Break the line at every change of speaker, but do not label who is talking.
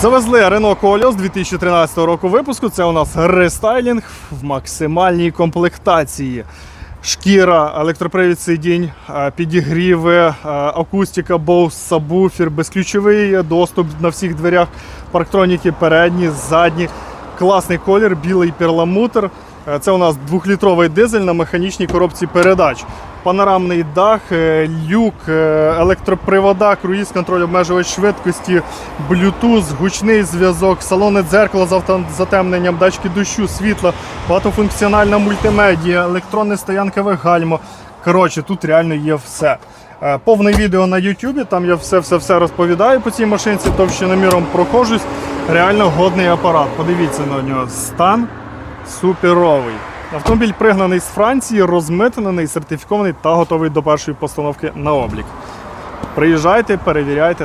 Завезли Renault Koleos 2013 року випуску. Це у нас рестайлінг в максимальній комплектації. Шкіра, електропривід сидінь, е, підігріви, е, акустика, Bose, сабвуфер, безключовий доступ на всіх дверях, парктроніки передні, задні. Класний колір, білий перламутр. Е, Це у нас двохлітровий дизель на механічній коробці передач. Панорамний дах, е, люк, е, електропривода, круїз, контроль обмежувач швидкості, Bluetooth, гучний зв'язок, салонне дзеркало з автозатемненням, датчики дощу, світла, багатофункціональна мультимедія, електронне стоянкове гальмо. Коротше, тут реально є все. Повне відео на YouTube, там я все-все-все розповідаю по цій машинці, товщиноміром проходжусь. Реально годний апарат. Подивіться на нього. Стан суперовий. Автомобіль пригнаний з Франції, розмитнений, сертифікований та готовий до першої постановки на облік. Приїжджайте, перевіряйте.